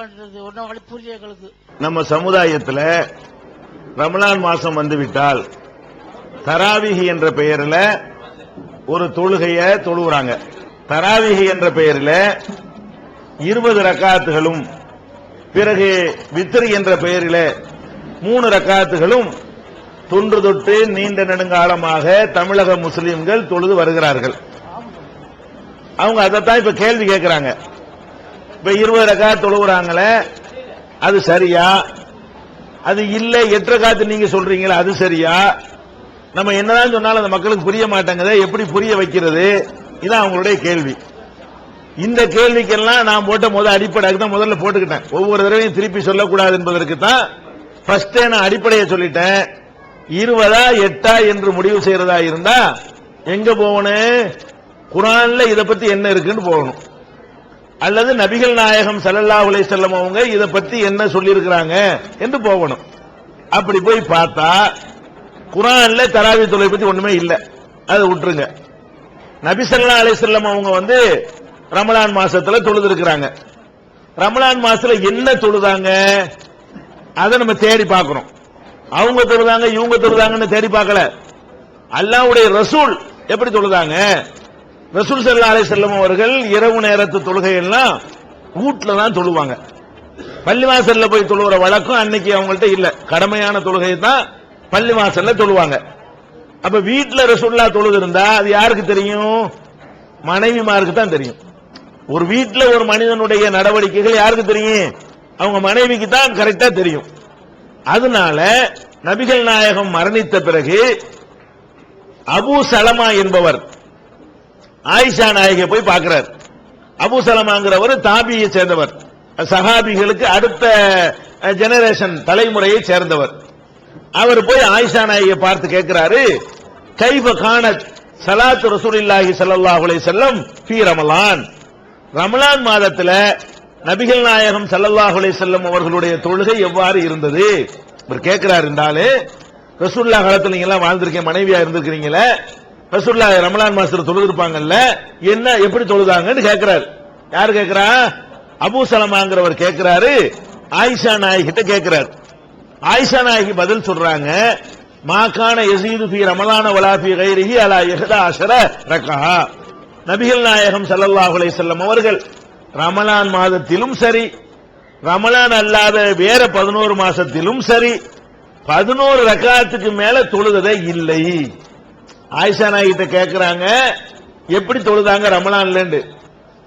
பண்றது ஒன்னும் புரியல எங்களுக்கு. நம்ம சமுதாயத்துல ரமலான் மாசம் வந்துவிட்டால் தராவிகி என்ற பெயரில் ஒரு தொழுகைய தொழுகிறாங்க தராவிகி என்ற பெயரில் இருபது ரக்காத்துகளும் பிறகு வித்ரி என்ற பெயரில் மூணு ரக்காத்துகளும் தொன்று தொட்டு நீண்ட நெடுங்காலமாக தமிழக முஸ்லிம்கள் தொழுது வருகிறார்கள். அவங்க அதைத்தான் இப்ப கேள்வி கேட்கிறாங்க இப்ப இருபது ரக்கா தொழுகிறாங்களே அது சரியா? அது இல்ல எட்டு காத்து நீங்க சொல்றீங்களா அது சரியா? நம்ம என்னதான் சொன்னாலும் அந்த மக்களுக்கு புரிய மாட்டேங்குது எப்படி புரிய வைக்கிறது? இதான் அவங்களுடைய கேள்வி. இந்த கேள்விக்கெல்லாம் நான் போட்ட முதல் அடிப்படைக்கு தான் முதல்ல போட்டுக்கிட்டேன். ஒவ்வொரு தடவையும் திருப்பி சொல்லக்கூடாது என்பதற்கு தான் ஃபர்ஸ்டே நான் அடிப்படையை சொல்லிட்டேன். இருபதா எட்டா என்று முடிவு செய்யறதா இருந்தா எங்க போகணும்? குரான்ல இதை பத்தி என்ன இருக்குன்னு போகணும். அல்லது நபிகள் நாயகம் சல்லல்லா உலை செல்லம் அவங்க இதை பத்தி என்ன சொல்லியிருக்கிறாங்க என்று போகணும். அப்படி போய் பார்த்தா குரான்ல தராவி தொலை பத்தி ஒண்ணுமே இல்லை. அதை விட்டுருங்க. நபி சல்லா அலை செல்லம் அவங்க வந்து ரமலான் மாசத்துல தொழுது இருக்கிறாங்க ரமலான் மாசத்துல என்ன தொழுதாங்க? அதை நம்ம தேடி பார்க்கிறோம் அவங்க தொழுதாங்க இவங்க தொழுதாங்கன்னு தேடி பார்க்கல. அல்லாவுடைய ரசூல் எப்படி தொழுதாங்க? ரசூல் சல்லா அலைஹி செல்லம் அவர்கள் இரவு நேரத்து தொழுகை எல்லாம் வீட்ல தான் தொழுவாங்க. பள்ளிவாசல்ல போய் தொழுகிற வழக்கம் அன்னைக்கு அவங்கள்ட்ட இல்ல. கடமையான தொழுகை தான் பள்ளிவாசல்ல தொழுவாங்க. அப்ப வீட்டில் ரசூல்லா தொழுது இருந்தா அது யாருக்கு தெரியும்? மனைவிமாருக்கு தான் தெரியும். ஒரு வீட்டில் ஒரு மனிதனுடைய நடவடிக்கைகள் யாருக்கு தெரியும்? அவங்க மனைவிக்கு தான் கரெக்டா தெரியும். அதனால நபிகள் நாயகம் மரணித்த பிறகு அபு சலமா என்பவர் ஆயிஷா நாயகை போய் பார்க்கிறார். அபுசலமாங்கிறவர் தாபியை சேர்ந்தவர். சஹாபிகளுக்கு அடுத்த ஜெனரேஷன் தலைமுறையை சேர்ந்தவர். அவர் போய் ஆயிஷா நாயகியை பார்த்து கேட்கிறாரு கைப கானத் சலாத்து ரசூலில்லாஹி ஸல்லல்லாஹு செல்லம் பி ரமலான்? ரமலான் மாதத்தில் நபிகள் நாயகம் ஸல்லல்லாஹு செல்லம் அவர்களுடைய தொழுகை எவ்வாறு இருந்தது? இவர் கேட்கிறார் இருந்தாலே ரசூல்லா காலத்தில் நீங்க எல்லாம் வாழ்ந்திருக்கீங்க மனைவியா இருந்திருக்கிறீங்களே ரசூல்லா ரமலான் மாசத்துல தொழுதிருப்பாங்கல்ல என்ன எப்படி தொழுதாங்கன்னு கேட்கிறாரு யார் கேட்கிறா அபு சலமாங்கிறவர் கேட்கிறாரு ஆயிஷா நாயகி கிட்ட கேட்கிறார் ஆயிஷா நாயகி பதில் சொல்றாங்க மாக்கான எசீது பி ரமலான வலாபி கைரிஹி அலா எஹதா அஷர ரக்கா. நபிகள் நாயகம் சல்லல்லாஹு அலைஹி வஸல்லம் அவர்கள் ரமலான் மாதத்திலும் சரி ரமலான் அல்லாத வேற பதினோரு மாசத்திலும் சரி பதினோரு ரகாத்துக்கு மேல தொழுததே இல்லை. ஆயிஷா நாய்கிட்ட கேட்கிறாங்க எப்படி தொழுதாங்க? ரமலான்ல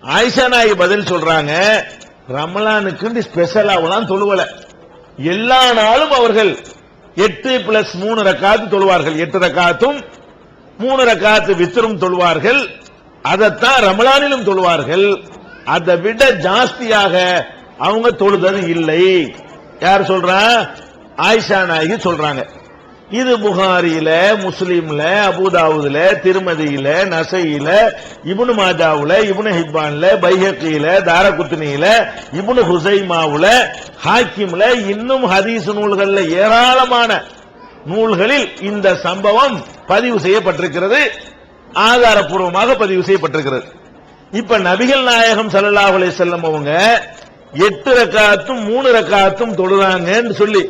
ஆயிஷா நாயகி பதில் சொல்றாங்க ரமலானுக்கு ஸ்பெஷலாவெல்லாம் தொழுவல. எல்லா நாளும் அவர்கள் எட்டு பிளஸ் மூணு ரக்காத்து தொழுவார்கள். எட்டு ரக்காத்தும் மூணு ரக்காத்து வித்தரும் தொழுவார்கள். அதைத்தான் ரமலானிலும் தொழுவார்கள். அதை விட ஜாஸ்தியாக அவங்க தொழுதது இல்லை. யார் சொல்றா? ஆயிஷா நாயகி சொல்றாங்க. இது புகாரியில முஸ்லீம்ல அபுதாவுதுல திருமதியில நசையில இபுனு மாஜாவுல இபுனு ஹிப்பான்ல பைஹக்கியில தாரகுத்னியில இபுனு ஹுசைமாவுல ஹாக்கிம்ல இன்னும் ஹதீஸ் நூல்கள்ல ஏராளமான நூல்களில் இந்த சம்பவம் பதிவு செய்யப்பட்டிருக்கிறது ஆதாரப்பூர்வமாக பதிவு செய்யப்பட்டிருக்கிறது. இப்ப நபிகள் நாயகம் ஸல்லல்லாஹு அலைஹி அவங்க எட்டு ரக்காத்தும் மூணு ரக்காத்தும் தொழுறாங்கன்னு சொல்லி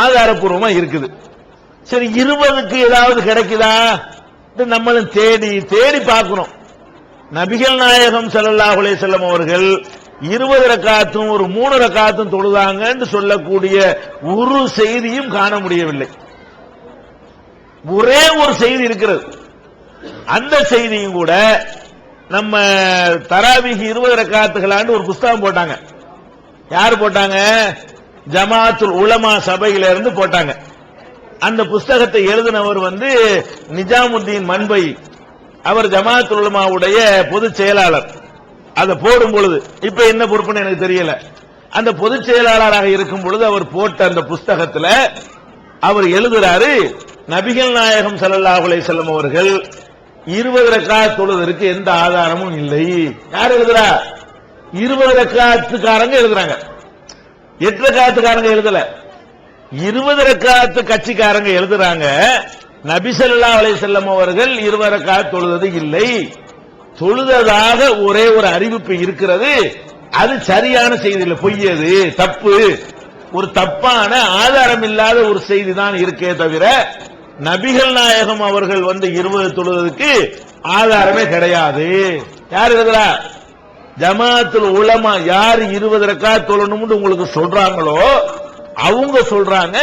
ஆதாரப்பூர்வமா இருக்குது. சரி இருபதுக்கு ஏதாவது கிடைக்குதா? நம்மளும் தேடி தேடி பார்க்கணும். நபிகள் நாயகம் செல்லல்லாஹுலே செல்லம் அவர்கள் இருபது ரக்காத்தும் ஒரு மூணு ரக்காத்தும் தொழுதாங்கன்னு சொல்லக்கூடிய ஒரு செய்தியும் காண முடியவில்லை. ஒரே ஒரு செய்தி இருக்கிறது. அந்த செய்தியும் கூட நம்ம தராவிகி இருபது ரக்காத்துகளாண்டு ஒரு புஸ்தகம் போட்டாங்க. யார் போட்டாங்க? ஜமாத்துல் உலமா சபையில இருந்து போட்டாங்க. அந்த புஸ்தகத்தை எழுதினவர் வந்து நிஜாமுத்தீன் மண்பை. அவர் ஜமாத் உலமாவுடைய பொதுச் செயலாளர். அதை போடும் பொழுது இப்ப என்ன பொறுப்புன்னு எனக்கு தெரியல. அந்த பொதுச் செயலாளராக இருக்கும் பொழுது அவர் போட்ட அந்த புஸ்தகத்துல அவர் எழுதுறாரு நபிகள் நாயகம் ஸல்லல்லாஹு அலைஹி வஸல்லம் அவர்கள் இருபது ரக்காத் தொழுவதற்கு எந்த ஆதாரமும் இல்லை. யார் எழுதுறா? இருபது ரக்காத்துக்காரங்க எழுதுறாங்க. எட்டு ரக்காத்துக்காரங்க எழுதல. இருபது ரக்காத்து கட்சிக்காரங்க எழுதுறாங்க. நபி ஸல்லல்லாஹு அலைஹி அவர்கள் இருவரக்கா தொழுதது இல்லை. தொழுததாக ஒரே ஒரு அறிவிப்பு இருக்கிறது. அது சரியான செய்தி இல்லை. பொய்யது தப்பு. ஒரு தப்பான ஆதாரம் இல்லாத ஒரு செய்தி தான் இருக்கே தவிர நபிகள் நாயகம் அவர்கள் வந்து இருபது தொழுவதற்கு ஆதாரமே கிடையாது. யார் இருக்கிறா ஜமாத்துல உலமா யார் இருபது ரக்கா தொழணும்னு உங்களுக்கு சொல்றாங்களோ அவங்க சொல்றாங்க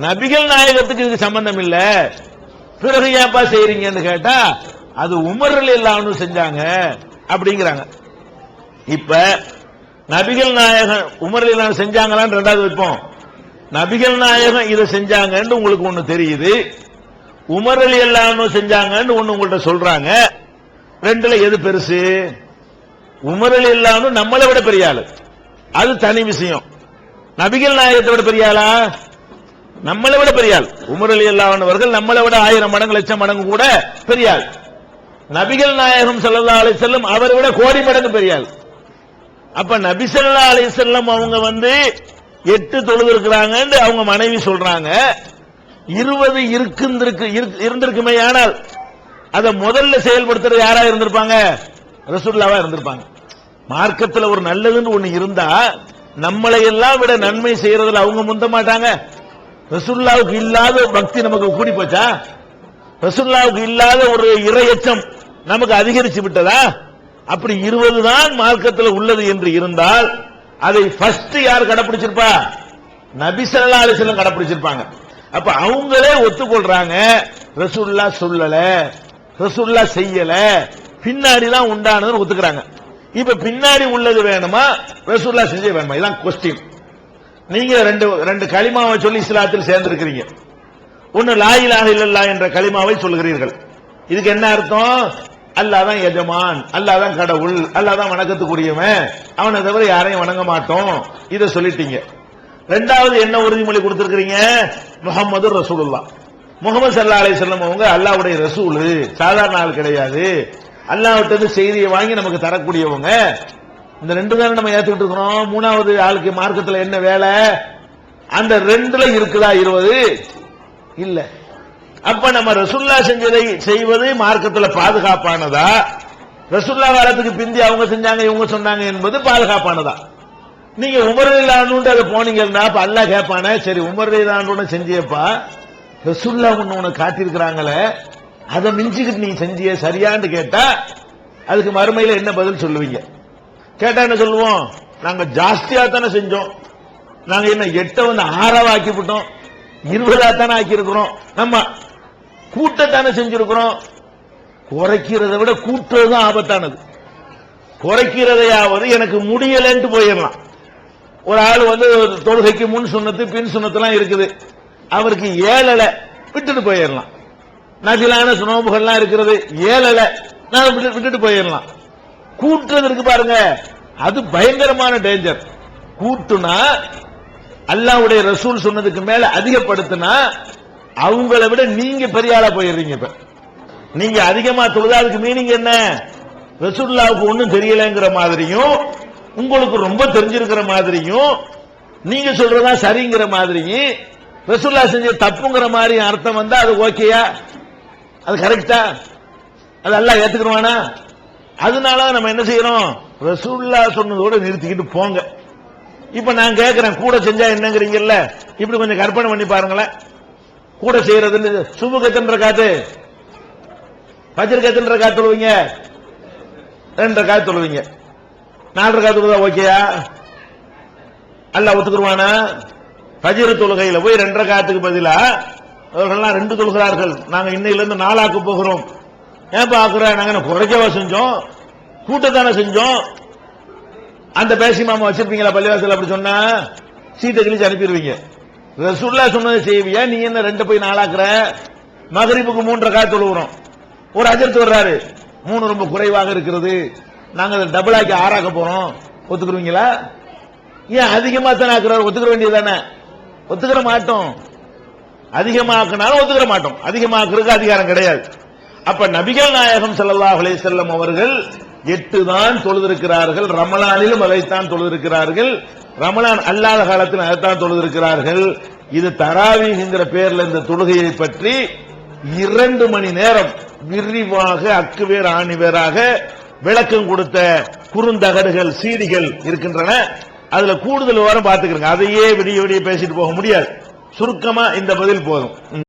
நபிகள் நாயகத்துக்கு இதுக்கு சம்பந்தம் இல்ல. பிறகு ஏன்பா செய்யறீங்கன்னு கேட்டா அது உமரில் இல்லாம செஞ்சாங்க அப்படிங்கிறாங்க. இப்ப நபிகள் நாயகம் உமரில் இல்லாம செஞ்சாங்களான்னு ரெண்டாவது வைப்போம். நபிகள் நாயகம் இதை செஞ்சாங்கன்னு உங்களுக்கு ஒண்ணு தெரியுது. உமரல் அலி செஞ்சாங்கன்னு ஒண்ணு உங்கள்ட்ட சொல்றாங்க. ரெண்டுல எது பெருசு? உமரல் அலி நம்மளை விட பெரிய ஆளு. அது தனி விஷயம். நபிகள் நாயகத்தை விட பெரிய ஆளா? நம்மளை விட பெரிய ஆள். உமர் அலி அல்லாஹ்வர்கள் நம்மளை விட ஆயிரம் மடங்கு லட்சம் மடங்கு கூட பெரிய ஆள். நபிகள் நாயகம் சல்லா அலி செல்லும் அவரை விட கோடி மடங்கு பெரிய ஆள். அப்ப நபி சல்லா அலி செல்லம் அவங்க வந்து எட்டு தொழுது இருக்கிறாங்கன்னு அவங்க மனைவி சொல்றாங்க. இருபது இருக்கு- இருந்திருக்குமே ஆனால் அதை முதல்ல செயல்படுத்துறது யாரா இருந்திருப்பாங்க? ரசூல்லாவா இருந்திருப்பாங்க. மார்க்கத்துல ஒரு நல்லதுன்னு ஒண்ணு இருந்தா நம்மளை எல்லாம் விட நன்மை செய்யறதுல அவங்க முந்த மாட்டாங்க. ரசுல்லாவுக்கு இல்லாத பக்தி நமக்கு கூடி போச்சா? ரசுல்லாவுக்கு இல்லாத ஒரு இரையச்சம் நமக்கு அதிகரிச்சு விட்டதா? அப்படி இருபது தான் மார்க்கத்தில் உள்ளது என்று இருந்தால் அதை ஃபர்ஸ்ட் யார் கடைபிடிச்சிருப்பா நபிசல்லா அலிசல்லம் கடைபிடிச்சிருப்பாங்க அப்ப அவங்களே ஒத்துக்கொள்றாங்க ரசுல்லா சொல்லல ரசுல்லா செய்யல பின்னாடி தான் உண்டானதுன்னு ஒத்துக்கிறாங்க. இப்ப பின்னாடி உள்ளது வேணுமா? ரசூல்லா செஞ்ச வேணுமா? இதான் கொஸ்டின் நீங்க ரெண்டு ரெண்டு களிமாவை சொல்லி இஸ்லாத்தில் சேர்ந்திருக்கிறீங்க. ஒன்னு லாயிலாக இல்லல்லா என்ற களிமாவை சொல்கிறீர்கள் இதுக்கு என்ன அர்த்தம்? அல்லாஹ் தான் எஜமான் அல்லாஹ் தான் கடவுள் அல்லாஹ் தான் வணக்கத்துக்குரியவன். அவனை தவிர யாரையும் வணங்க மாட்டோம். இதை சொல்லிட்டீங்க. ரெண்டாவது என்ன உறுதிமொழி கொடுத்திருக்கிறீங்க? முகமது ரசூலுல்லா முகமது சல்லா செல்லம் அவங்க அல்லாஹ்வுடைய ரசூல். சாதாரண ஆள் கிடையாது. அல்லாவிட்ட இருந்து செய்தியை வாங்கி நமக்கு தரக்கூடியவங்க. இந்த ரெண்டு தானே நம்ம ஏத்துக்கிட்டு இருக்கிறோம். மூணாவது ஆளுக்கு மார்க்கத்தில் என்ன வேலை? அந்த ரெண்டுல இருக்குதா இருபது? இல்ல. அப்ப நம்ம ரசுல்லா செஞ்சதை செய்வது மார்க்கத்தில் பாதுகாப்பானதா? ரசுல்லா காலத்துக்கு பிந்தி அவங்க செஞ்சாங்க இவங்க சொன்னாங்க என்பது பாதுகாப்பானதா? நீங்க உமர் அதை போனீங்கன்னா அப்ப அல்லாஹ் கேட்பானே சரி உமர் செஞ்சியப்பா. ரசுல்லா ஒண்ணு உனக்கு காட்டியிருக்கிறாங்களே. அதை மிஞ்சிக்கிட்டு நீ செஞ்சிய சரியான்னு கேட்டா அதுக்கு மறுமையில என்ன பதில் சொல்லுவீங்க? கேட்டா என்ன சொல்லுவோம்? நாங்க ஜாஸ்தியா தானே செஞ்சோம். நாங்க என்ன எட்ட வந்து ஆறாவா ஆக்கி விட்டோம் இருபதா தானே ஆக்கி இருக்கிறோம் நம்ம கூட்டத்தானே செஞ்சிருக்கிறோம்? குறைக்கிறத விட கூட்டுறது தான் ஆபத்தானது. குறைக்கிறதையாவது எனக்கு முடியலன்ட்டு போயிடலாம். ஒரு ஆள் வந்து தொழுகைக்கு முன் சொன்னது பின் சொன்னதுலாம் இருக்குது. அவருக்கு ஏழலை விட்டுட்டு போயிடலாம். நபிலான சுனோபுகள்லாம் இருக்கிறது ஏழலை. நான் விட்டு- விட்டுட்டு போயிடலாம். கூட்டுறது இருக்கு பாருங்க. அது பயங்கரமான டேஞ்சர் கூட்டுனா அல்லாவுடைய ரசூல் சொன்னதுக்கு மேல அதிகப்படுத்தினா அவங்கள விட நீங்க பெரிய ஆளா போயிடுறீங்க இப்ப. நீங்க அதிகமா தொழுதா அதுக்கு மீனிங் என்ன? ரசூல்லாவுக்கு ஒண்ணும் தெரியலங்கிற மாதிரியும் உங்களுக்கு ரொம்ப தெரிஞ்சிருக்கிற மாதிரியும் நீங்க சொல்றதா சரிங்கிற மாதிரியும் ரசூல்லா செஞ்ச தப்புங்கிற மாதிரி அர்த்தம் வந்தா அது ஓகேயா அது கரெக்டா அது எல்லாம் ஏத்துக்கிறவானா அதனால நம்ம என்ன செய்யறோம்? ரசூல்லா சொன்னதோட நிறுத்திக்கிட்டு போங்க. இப்ப நான் கேட்கிறேன் கூட செஞ்சா என்னங்கிறீங்கல்ல? இப்படி கொஞ்சம் கற்பனை பண்ணி பாருங்களேன். கூட செய்யறதுன்னு சுபு கத்துன்ற காத்து பஜர் கத்துன்ற காத்து சொல்லுவீங்க ரெண்டரை காத்து சொல்லுவீங்க நாலரை காத்து தொழுதா ஓகேயா அல்ல ஒத்துக்குருவானா? பஜிர தொழுகையில போய் ரெண்டரை காத்துக்கு பதிலா அவர்கள்லாம் ரெண்டு தொழுகிறார்கள். நாங்க இன்னையில நாளாக்க போகிறோம். ஏன் பாக்குற நாங்க குறைக்கவா செஞ்சோம்? கூட்டத்தானே செஞ்சோம்? அந்த பேசி மாமா வச்சிருப்பீங்களா பள்ளிவாசல் அப்படி சொன்னா? சீட்டை கிழிச்சு அனுப்பிடுவீங்க. ரசூல்லா சொன்னதை செய்வியா? நீ என்ன ரெண்டு போய் நாளாக்குற? மகரிப்புக்கு மூன்றரை காய் தொழுகிறோம் ஒரு அஜர்த்து வர்றாரு. மூணு ரொம்ப குறைவாக இருக்கிறது. நாங்க அதை டபுள் ஆக்கி ஆறாக்க போறோம். ஒத்துக்குருவீங்களா ஏன் அதிகமா தானே ஆக்குறாரு? ஒத்துக்கிற வேண்டியதானே ஒத்துக்கிற மாட்டோம். அதிகமாக்குனாலும் ஒத்துக்கிற மாட்டோம். அதிகமாக்குறதுக்கு அதிகாரம் கிடையாது. அப்ப நபிகள் நாயகம் ஸல்லல்லாஹு அலைஹி அவர்கள் எட்டு தான் தொழுதிருக்கிறார்கள். ரமலானிலும் அதைத்தான் தொழுதிருக்கிறார்கள். ரமலான் அல்லாத காலத்தில் அதைத்தான் தொழுதிருக்கிறார்கள். இது தராவிங்கிற பேர்ல இந்த தொழுகையை பற்றி இரண்டு மணி நேரம் விரிவாக அக்குவேர் ஆணிவேராக விளக்கம் கொடுத்த குறுந்தகடுகள் சீடிகள் இருக்கின்றன. அதுல கூடுதல் விவரம் பார்த்துக்கிறங்க. அதையே விடிய விடிய பேசிட்டு போக முடியாது. சுருக்கமா இந்த பதில் போதும்.